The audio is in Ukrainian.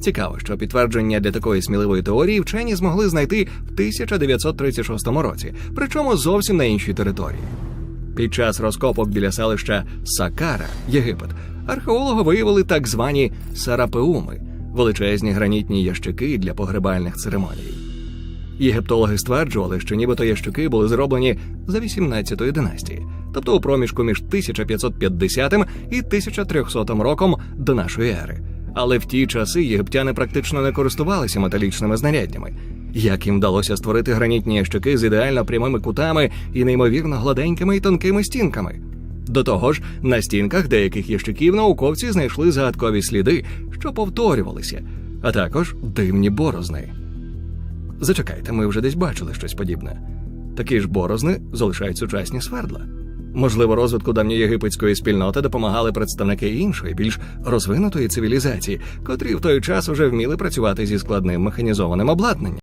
Цікаво, що підтвердження для такої сміливої теорії вчені змогли знайти в 1936 році, причому зовсім на іншій території. Під час розкопок біля селища Сакара, Єгипет, археологи виявили так звані сарапеуми величезні гранітні ящики для погребальних церемоній. Єгиптологи стверджували, що нібито ящики були зроблені за 18 династії, тобто у проміжку між 1550 і 1300 роком до нашої ери. Але в ті часи єгиптяни практично не користувалися металічними знаряддями. Як їм вдалося створити гранітні ящики з ідеально прямими кутами і неймовірно гладенькими і тонкими стінками? До того ж, на стінках деяких ящиків науковці знайшли загадкові сліди, що повторювалися, а також дивні борозни. Зачекайте, ми вже десь бачили щось подібне. Такі ж борозни залишають сучасні свердла. Можливо, розвитку давньоєгипетської спільноти допомагали представники іншої, більш розвинутої цивілізації, котрі в той час уже вміли працювати зі складним механізованим обладнанням.